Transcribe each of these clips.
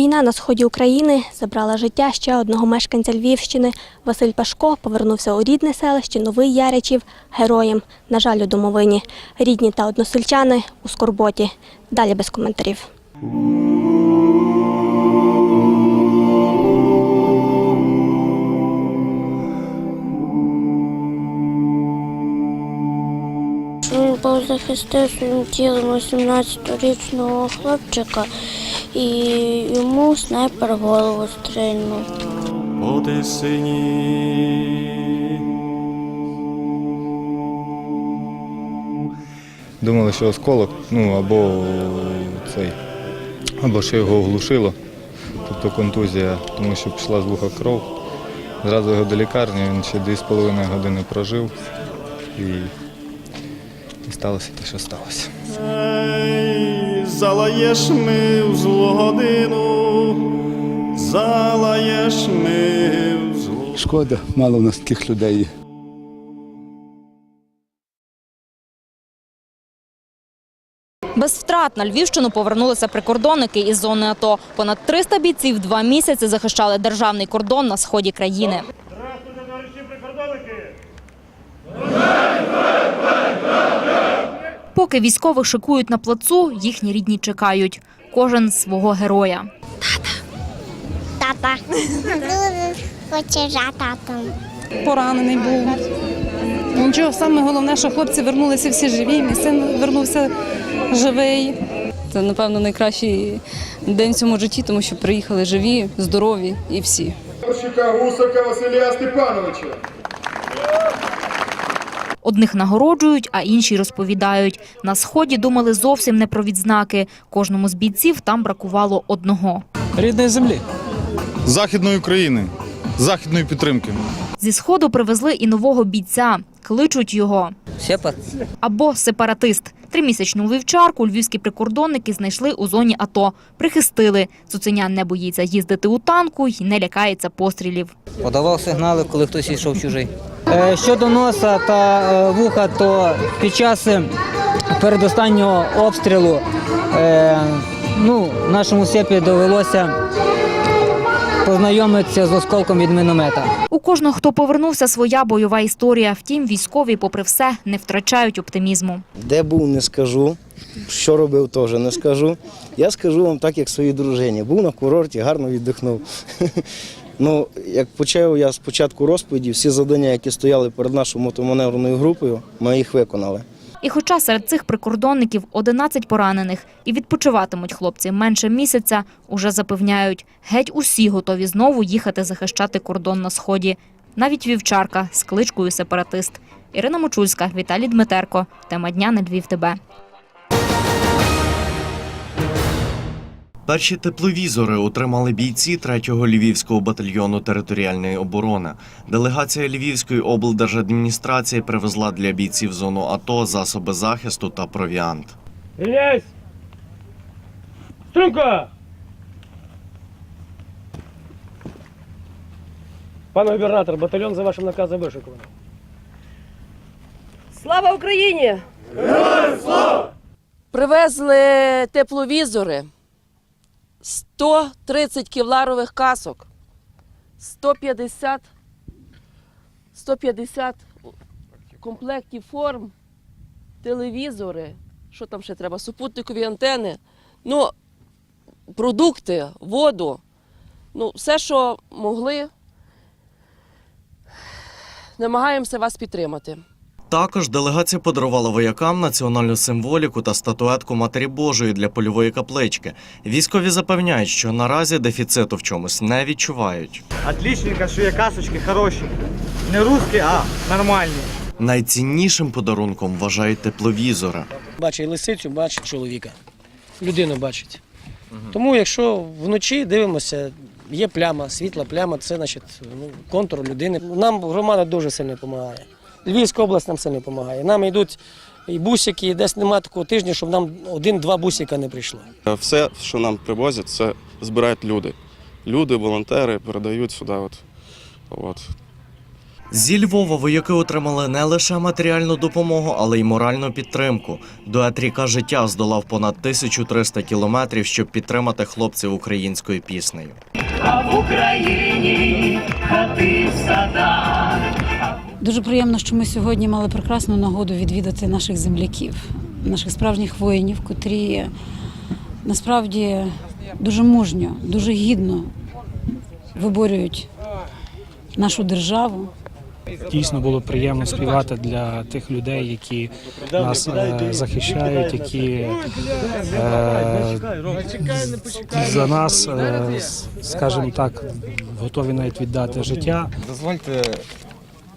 Війна на сході України забрала життя ще одного мешканця Львівщини. Василь Пашко повернувся у рідне селище Новий Яричів героєм. На жаль, у домовині. Рідні та односельчани у скорботі. Далі без коментарів. Він був захистив своїм тілом 18-річного хлопчика і йому снайпер голову стрельнув. Оти сині. Думали, що осколок, ну або цей, або що його оглушило, тобто контузія, тому що пішла з вуха кров. Зразу його до лікарні, він ще 2,5 години прожив і, і сталося те, що сталося. Залаєш ми в злу годину, залаєш ми в злу. Шкода, мало в нас таких людей. Без втрат на Львівщину повернулися прикордонники із зони АТО. Понад 300 бійців два місяці захищали державний кордон на сході країни. Поки військових шикують на плацу, їхні рідні чекають. Кожен свого героя. Тата. Дуже хоче за татом. поранений був. Нічого, саме головне, що хлопці вернулися всі живі. Мій син вернувся живий. Це, напевно, найкращий день в цьому житті, тому що приїхали живі, здорові і всі. Гусака Василія Степановича. Одних нагороджують, а інші розповідають. На сході думали зовсім не про відзнаки. Кожному з бійців там бракувало одного. рідної землі. Західної України, західної підтримки. Зі сходу привезли і нового бійця. Кличуть його Сепар. або сепаратист. Тримісячну вівчарку львівські прикордонники знайшли у зоні АТО. Прихистили. Цуценя не боїться їздити у танку й не лякається пострілів. Подавав сигнали, коли хтось йшов чужий. Е, Щодо носа та е, вуха, то під час е, передостаннього обстрілу ну, нашому сепі довелося познайомитися з осколком від міномета. У кожного, хто повернувся, своя бойова історія. Втім, військові, попри все, не втрачають оптимізму. Де був, не скажу. Що робив, теж не скажу. Я скажу вам так, як своїй дружині. Був на курорті, гарно віддихнув. Ну, як почав я спочатку розповіді, всі завдання, які стояли перед нашою мотоманевреною групою, ми їх виконали. І хоча серед цих прикордонників 11 поранених і відпочиватимуть хлопці менше місяця, уже запевняють, геть усі готові знову їхати захищати кордон на сході. Навіть вівчарка з кличкою сепаратист. Ірина Мочульська, Віталій Дмитерко. Тема дня на Львів. ТБ. Перші тепловізори отримали бійці 3-го Львівського батальйону територіальної оборони. Делегація Львівської облдержадміністрації привезла для бійців зону АТО засоби захисту та провіант. Рівняйсь! Струнко! Пане губернатор, батальйон за вашим наказом вишикований. Слава Україні! Привезли тепловізори, 130 кевларових касок, 150, 150 комплектів форм, телевізори, що там ще треба, супутникові антени, ну, продукти, воду, ну, все, що могли, намагаємося вас підтримати. Також делегація подарувала воякам національну символіку та статуетку Матері Божої для польової каплички. Військові запевняють, що наразі дефіциту в чомусь не відчувають. Отлічненько, що є касочки хороші. Не русські, а нормальні. Найціннішим подарунком вважають тепловізори. Бачить лисицю, бачить чоловіка. Людину бачить. Тому, якщо вночі дивимося, є пляма, світла пляма, це значить ну, контур людини. Нам громада дуже сильно допомагає. Львівська область нам сильно допомагає. Нам йдуть і бусики, і десь немає такого тижня, щоб нам один-два бусика не прийшло. Все, що нам привозять, це збирають люди. Люди, волонтери передають сюди. От. От. Зі Львова вояки отримали не лише матеріальну допомогу, але й моральну підтримку. Дует «Ріка життя здолав понад 1300 кілометрів, щоб підтримати хлопців українською піснею. Дуже приємно, що ми сьогодні мали прекрасну нагоду відвідати наших земляків, наших справжніх воїнів, котрі насправді дуже мужньо, дуже гідно виборюють нашу державу. Дійсно було приємно співати для тих людей, які нас е, захищають, які е, за нас, е, скажімо так, готові навіть віддати життя. Дозвольте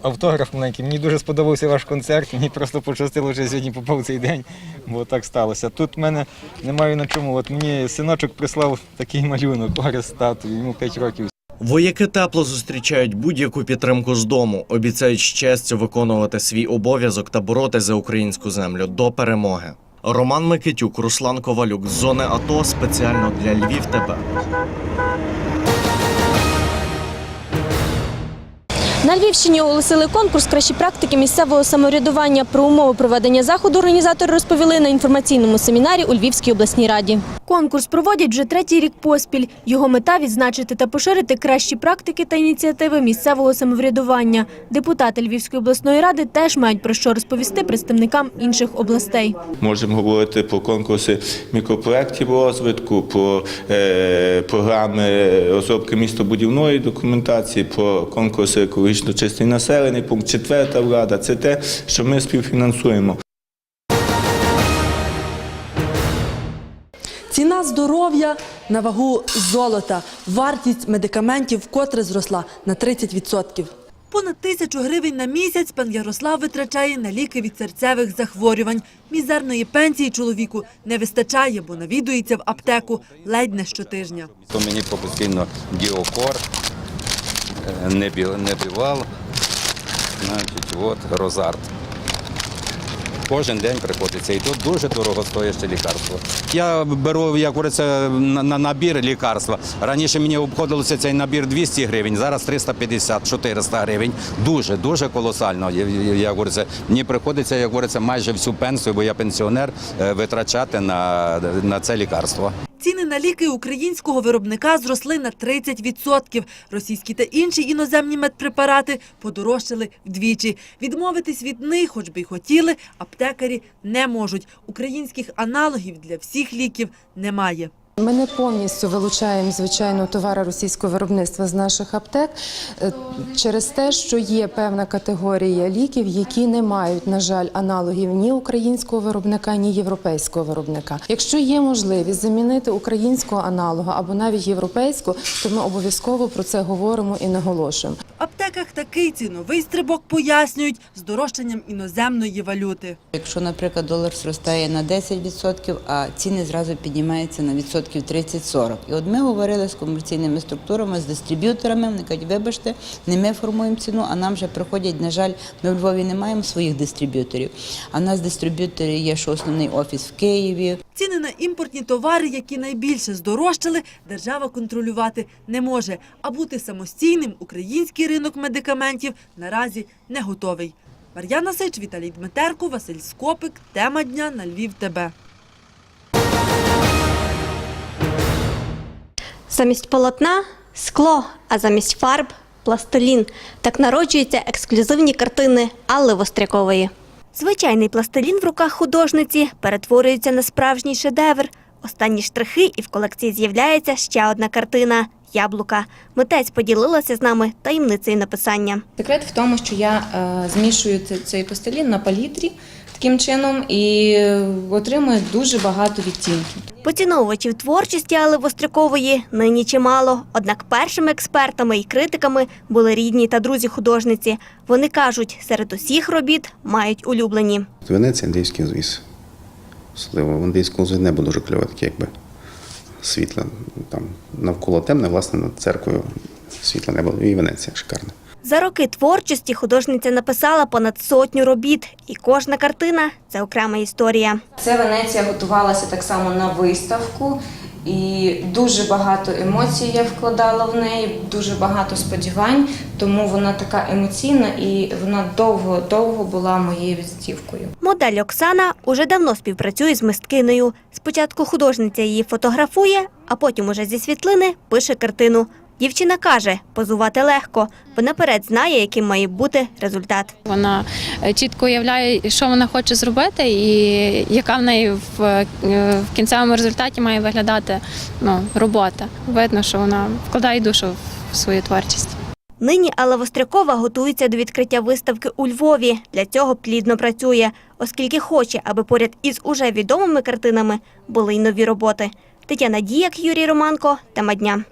автограф маленький. Мені дуже сподобався ваш концерт. Мені просто пощастило, що сьогодні попав цей день, бо так сталося. Тут в мене немає на чому. От мені синочок прислав такий малюнок, Орес статую, йому 5 років. Вояки тепло зустрічають будь-яку підтримку з дому, обіцяють честю виконувати свій обов'язок та боротися за українську землю до перемоги. Роман Микитюк, Руслан Ковалюк з зони АТО спеціально для Львів ТБ. На Львівщині оголосили конкурс кращі практики місцевого самоврядування. Про умови проведення заходу організатори розповіли на інформаційному семінарі у Львівській обласній раді. Конкурс проводять вже третій рік поспіль. Його мета відзначити та поширити кращі практики та ініціативи місцевого самоврядування. Депутати Львівської обласної ради теж мають про що розповісти представникам інших областей. Можемо говорити про конкурси мікропроєктів розвитку, про е, програми розробки містобудівної документації, про конкурси екологічно чистий населений пункт. Четверта влада це те, що ми співфінансуємо. Ціна здоров'я на вагу золота. Вартість медикаментів вкотре зросла на 30%. Понад тисячу гривень на місяць пан Ярослав витрачає на ліки від серцевих захворювань. Мізерної пенсії чоловіку не вистачає, бо навідується в аптеку ледь не щотижня. То мені постійно діокор, е, небівал, значить, от розарт. Кожен день приходиться. І тут дуже дорого стоїть лікарство. Я беру, як говориться, на, на набір лікарства. Раніше мені обходилося цей набір 200 гривень, зараз 350-400 гривень. Дуже, дуже колосально. Як говориться, мені приходиться, як говориться, майже всю пенсію, бо я пенсіонер, е, витрачати на, на це лікарство. Ціни на ліки українського виробника зросли на 30%. Російські та інші іноземні медпрепарати подорожчали вдвічі. Відмовитись від них, хоч би й хотіли, аптекарі не можуть. Українських аналогів для всіх ліків немає. Ми не повністю вилучаємо звичайно товари російського виробництва з наших аптек е, через те, що є певна категорія ліків, які не мають, на жаль, аналогів ні українського виробника, ні європейського виробника. Якщо є можливість замінити українського аналога або навіть європейського, то ми обов'язково про це говоримо і наголошуємо. В аптеках такий ціновий стрибок пояснюють здорожчанням іноземної валюти. Якщо, наприклад, долар зростає на 10%, а ціни зразу піднімаються на відсотків 30-40. І от ми говорили з комерційними структурами, з дистриб'юторами, вони кажуть, вибачте, не ми формуємо ціну, а нам вже приходять, на жаль, ми в Львові не маємо своїх дистриб'юторів. А в нас дистриб'ютори є, що основний офіс в Києві, Ціни на імпортні товари, які найбільше здорожчали, держава контролювати не може. А бути самостійним український ринок медикаментів наразі не готовий. Мар'яна Сич, Віталій Дмитерко, Василь Скопик. Тема дня на Львів ТБ. Замість полотна скло, а замість фарб пластилін. Так народжуються ексклюзивні картини Алли Вострякової. Звичайний пластилін в руках художниці перетворюється на справжній шедевр. Останні штрихи, і в колекції з'являється ще одна картина Яблука. Митець поділилася з нами таємницею написання. Секрет в тому, що я е, змішую цей, цей пластилін на палітрі таким чином і отримую дуже багато відтінків. Поціновувачів творчості Алли Вострякової нині чимало. Однак першими експертами і критиками були рідні та друзі художниці. Вони кажуть, серед усіх робіт мають улюблені. Венеція індійський звіз. Особливо в індійському звіз небо дуже кльове, таке якби світле. Там навколо темне, власне, над церквою світле небо. І Венеція шикарна. За роки творчості художниця написала понад сотню робіт, і кожна картина це окрема історія. Це Венеція готувалася так само на виставку. І дуже багато емоцій я вкладала в неї, дуже багато сподівань, тому вона така емоційна і вона довго-довго була моєю візитівкою. Модель Оксана уже давно співпрацює з мисткинею. Спочатку художниця її фотографує, а потім уже зі світлини пише картину. Дівчина каже, позувати легко, бо наперед знає, яким має бути результат. Вона е, чітко уявляє, що вона хоче зробити, і яка в неї в, е, в кінцевому результаті має виглядати ну, робота. Видно, що вона вкладає душу в свою творчість. Нині Алла Вострякова готується до відкриття виставки у Львові. Для цього плідно працює, оскільки хоче, аби поряд із уже відомими картинами були й нові роботи. Тетяна Діяк, Юрій Романко, тема дня.